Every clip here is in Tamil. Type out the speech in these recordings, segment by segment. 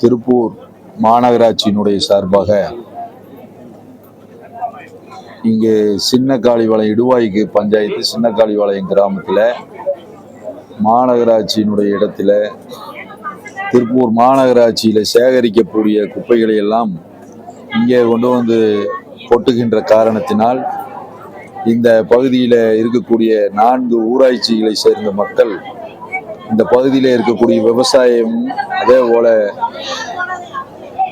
திருப்பூர் மாநகராட்சியினுடைய சார்பாக இங்கே சின்ன காளிவாளையம் இடுவாய்க்கு பஞ்சாயத்து சின்ன காளிவாளையம் கிராமத்தில் மாநகராட்சியினுடைய இடத்துல திருப்பூர் மாநகராட்சியில் சேகரிக்கக்கூடிய குப்பைகளை எல்லாம் இங்கே கொண்டு வந்து கொட்டுகின்ற காரணத்தினால் இந்த பகுதியில் இருக்கக்கூடிய நான்கு ஊராட்சிகளை சேர்ந்த மக்கள் இந்த பகுதியில் இருக்கக்கூடிய விவசாயம் அதே போல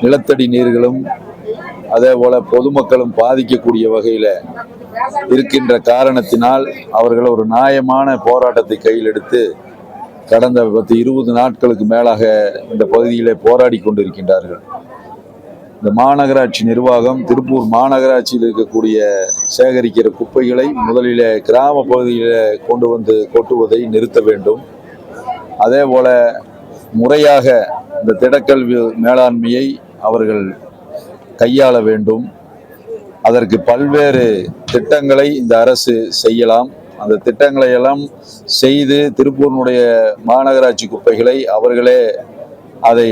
நிலத்தடி நீர்களும் அதே போல பொதுமக்களும் பாதிக்கக்கூடிய வகையில் இருக்கின்ற காரணத்தினால் அவர்கள் ஒரு நியாயமான போராட்டத்தை கையில் எடுத்து கடந்த பத்து இருபது நாட்களுக்கு மேலாக இந்த பகுதியிலே போராடி கொண்டிருக்கின்றார்கள். இந்த மாநகராட்சி நிர்வாகம் திருப்பூர் மாநகராட்சியில் இருக்கக்கூடிய சேகரிக்கிற குப்பைகளை முதலில் கிராம பகுதியில் கொண்டு வந்து கொட்டுவதை நிறுத்த வேண்டும். அதே போல முறையாக இந்த திடக்கல்வி மேலாண்மையை அவர்கள் கையாள வேண்டும். அதற்கு பல்வேறு திட்டங்களை இந்த அரசு செய்யலாம். அந்த திட்டங்களை எல்லாம் செய்து திருப்பூரினுடைய மாநகராட்சி குப்பைகளை அவர்களே அதை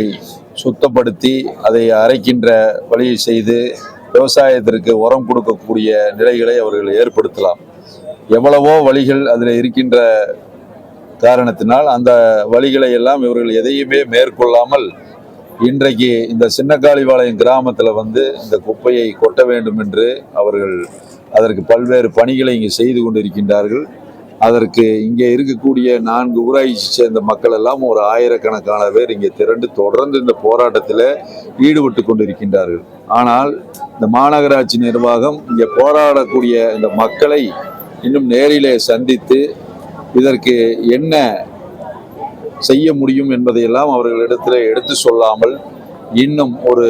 சுத்தப்படுத்தி அதை அரைக்கின்ற வழியை செய்து விவசாயத்திற்கு உரம் கொடுக்கக்கூடிய நிலைகளை அவர்கள் ஏற்படுத்தலாம். எவ்வளவோ வழிகள் அதில் இருக்கின்ற காரணத்தினால் அந்த வழிகளை எல்லாம் இவர்கள் எதையுமே மேற்கொள்ளாமல் இன்றைக்கு இந்த சின்னக்காளிபாளையம் கிராமத்தில் வந்து இந்த குப்பையை கொட்ட வேண்டும் என்று அவர்கள் அதற்கு பல்வேறு பணிகளை இங்கே செய்து கொண்டிருக்கின்றார்கள். அதற்கு இங்கே இருக்கக்கூடிய நான்கு ஊராட்சி சேர்ந்த மக்கள் எல்லாம் ஒரு ஆயிரக்கணக்கான பேர் இங்கே திரண்டு தொடர்ந்து இந்த போராட்டத்தில் ஈடுபட்டு கொண்டிருக்கின்றார்கள். ஆனால் இந்த மாநகராட்சி நிர்வாகம் இங்கே போராடக்கூடிய இந்த மக்களை இன்னும் நேரிலே சந்தித்து இதற்கு என்ன செய்ய முடியும் என்பதையெல்லாம் அவர்களிடத்தில் எடுத்து சொல்லாமல் இன்னும் ஒரு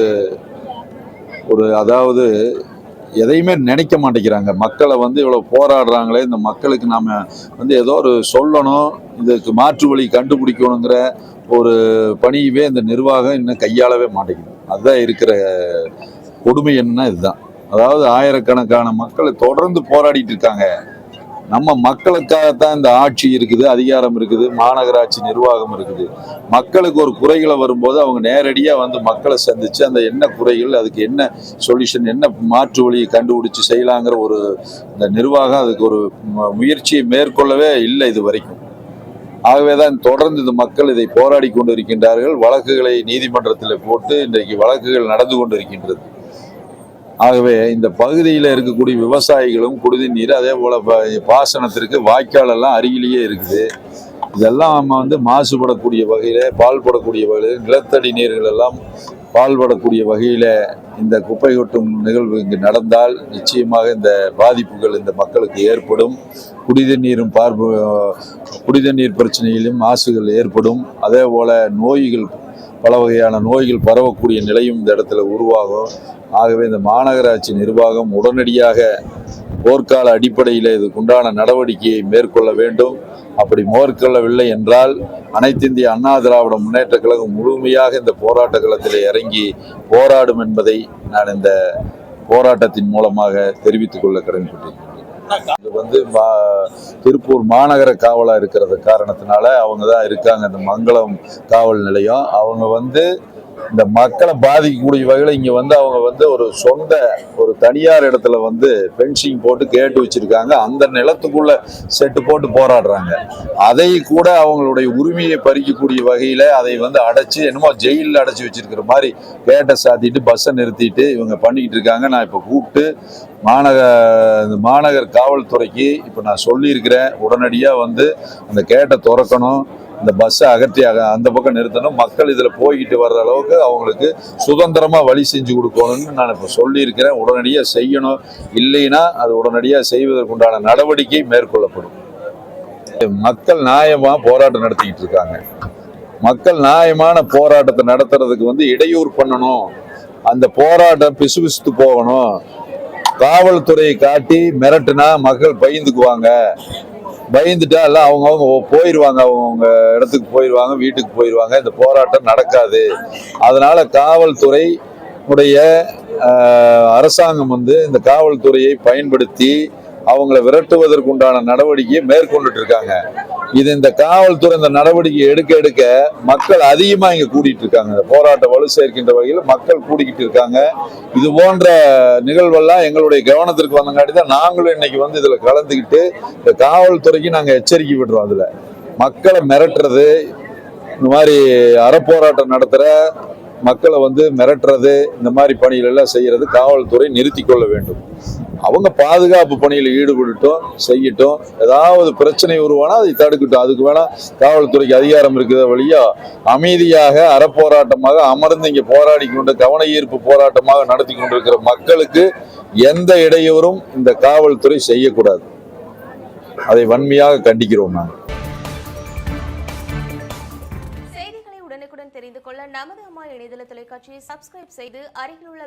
ஒரு அதாவது எதையுமே நினைக்க மாட்டேங்கிறாங்க. மக்களை வந்து இவ்வளோ போராடுறாங்களே இந்த மக்களுக்கு நாம் வந்து ஏதோ ஒரு சொல்லணும் இதுக்கு மாற்று வழி கண்டுபிடிக்கணுங்கிற ஒரு பணியவே இந்த நிர்வாகம் இன்னும் கையாளவே மாட்டேங்குது. அதுதான் இருக்கிற கொடுமை என்னன்னா இதுதான். அதாவது ஆயிரக்கணக்கான மக்கள் தொடர்ந்து போராடிட்டு இருக்காங்க. நம்ம மக்களுக்காகத்தான் இந்த ஆட்சி இருக்குது அதிகாரம் இருக்குது மாநகராட்சி நிர்வாகம் இருக்குது. மக்களுக்கு ஒரு குறைகளை வரும்போது அவங்க நேரடியாக வந்து மக்களை சந்தித்து அந்த என்ன குறைகள் அதுக்கு என்ன சொல்யூஷன் என்ன மாற்று வழியை கண்டுபிடிச்சு செய்யலாங்கிற ஒரு இந்த நிர்வாகம் அதுக்கு ஒரு முயற்சியை மேற்கொள்ளவே இல்லை இது வரைக்கும். ஆகவே தான் தொடர்ந்து இந்த மக்கள் இதை போராடி கொண்டிருக்கின்றார்கள். வழக்குகளை நீதிமன்றத்தில் போட்டு இன்றைக்கு வழக்குகள் நடந்து கொண்டிருக்கின்றது. ஆகவே இந்த பகுதியில் இருக்கக்கூடிய விவசாயிகளும் குடிநீர் நீர் அதே போல் பாசனத்திற்கு வாய்க்கால் எல்லாம் அருகிலேயே இருக்குது. இதெல்லாம் நம்ம வந்து மாசுபடக்கூடிய வகையில் பால்படக்கூடிய வகையில் நிலத்தடி நீர்கள் எல்லாம் பால்படக்கூடிய வகையில் இந்த குப்பை கொட்டும் நிகழ்வு இங்கு நடந்தால் நிச்சயமாக இந்த பாதிப்புகள் இந்த மக்களுக்கு ஏற்படும். குடித நீரும் பார்ப்பு குடித நீர் பிரச்சனையிலும் மாசுகள் ஏற்படும். அதே போல் நோய்கள் பல வகையான நோய்கள் பரவக்கூடிய நிலையும் இந்த இடத்துல உருவாகும். ஆகவே இந்த மாநகராட்சி நிர்வாகம் உடனடியாக போர்க்கால அடிப்படையில் இதுக்குண்டான நடவடிக்கையை மேற்கொள்ள வேண்டும். அப்படி மேற்கொள்ளவில்லை என்றால் அனைத்திந்திய அண்ணா திராவிட முன்னேற்ற கழகம் முழுமையாக இந்த போராட்ட களத்தில் இறங்கி போராடும் என்பதை நான் இந்த போராட்டத்தின் மூலமாக தெரிவித்துக் கொள்ள கடன்பட்டேன் இது வந்து திருப்பூர் மாநகர காவலா இருக்கிறது காரணத்தினால அவங்க தான் இருக்காங்க. இந்த மங்களம் காவல் நிலையம். அவங்க வந்து இந்த மக்களை பாதிக்கக்கூடிய வகையில் இங்கே வந்து அவங்க வந்து ஒரு சொந்த ஒரு தனியார் இடத்துல வந்து பென்சிங் போட்டு கேட்டு வச்சுருக்காங்க. அந்த நிலத்துக்குள்ளே செட்டு போட்டு போராடுறாங்க. அதை கூட அவங்களுடைய உரிமையை பறிக்கக்கூடிய வகையில் அதை வந்து அடைச்சி என்னமோ ஜெயிலில் அடைச்சி வச்சிருக்கிற மாதிரி கேட்டை சாத்திட்டு பஸ்ஸை நிறுத்திட்டு இவங்க பண்ணிக்கிட்டு இருக்காங்க. நான் இப்போ கூப்பிட்டு மாநக இந்த மாநகர் காவல்துறைக்கு இப்போ நான் சொல்லியிருக்கிறேன். உடனடியாக வந்து அந்த கேட்டை திறக்கணும். இந்த பஸ்ஸை அகற்றி அந்த பக்கம் நிறுத்தணும். மக்கள் இதில் போய்கிட்டு வர்ற அளவுக்கு அவங்களுக்கு சுதந்திரமாக வழி செஞ்சு கொடுக்கணும்னு நான் இப்போ சொல்லியிருக்கிறேன். உடனடியாக செய்யணும். இல்லைன்னா அது உடனடியாக செய்வதற்குண்டான நடவடிக்கை மேற்கொள்ளப்படும். மக்கள் நியாயமாக போராட்டம் நடத்திக்கிட்டு இருக்காங்க. மக்கள் நியாயமான போராட்டத்தை நடத்துறதுக்கு வந்து இடையூறு பண்ணணும். அந்த போராட்டம் பிசுபிசுத்து போகணும். காவல்துறையை காட்டி மிரட்டுனா மக்கள் பயந்துக்குவாங்க. பயந்துட்டா எல்லாம் அவங்கவுங்க போயிடுவாங்க அவங்கவுங்க இடத்துக்கு போயிடுவாங்க வீட்டுக்கு போயிடுவாங்க இந்த போராட்டம் நடக்காது. அதனால காவல்துறை உடைய அரசாங்கம் வந்து இந்த காவல்துறையை பயன்படுத்தி அவங்கள விரட்டுவதற்குண்டான நடவடிக்கையை மேற்கொண்டுட்டு இருக்காங்க. இது இந்த காவல்துறை இந்த நடவடிக்கை எடுக்க எடுக்க மக்கள் அதிகமா இங்க கூடிட்டு இருக்காங்க. போராட்ட வலு சேர்க்கின்ற வகையில் மக்கள் கூடிக்கிட்டு இருக்காங்க. இது போன்ற நிகழ்வெல்லாம் எங்களுடைய கவனத்திற்கு வந்தங்காட்டி தான் நாங்களும் இன்னைக்கு வந்து இதுல கலந்துக்கிட்டு இந்த காவல்துறைக்கு நாங்க எச்சரிக்கை விடுறோம் அதுல. மக்களை மிரட்டுறது இந்த மாதிரி அறப்போராட்டம் நடத்துற மக்களை வந்து மிரட்டுறது இந்த மாதிரி பணிகள் எல்லாம் செய்யறது காவல்துறை நிறுத்தி கொள்ள வேண்டும். அவங்க பாதுகாப்பு பணியில் ஈடுபடட்டும் செய்யட்டும். ஏதாவது பிரச்சனை உருவானா அதை தடுக்கட்டும். அதுக்கு வேணா காவல்துறைக்கு அதிகாரம் இருக்குது வழியா அமைதியாக அறப்போராட்டமாக அமர்ந்து இங்கே போராடி கொண்டு கவன ஈர்ப்பு போராட்டமாக நடத்தி கொண்டிருக்கிற மக்களுக்கு எந்த இடையூறும் இந்த காவல்துறை செய்யக்கூடாது. அதை வன்மையாக கண்டிக்கிறோம் நாங்கள் செய்திகளை உடனுக்குடன் தெரிந்து கொள்ள நமது அம்மா இணையதள தொலைக்காட்சியை சப்ஸ்கிரைப் செய்து அருகில் உள்ள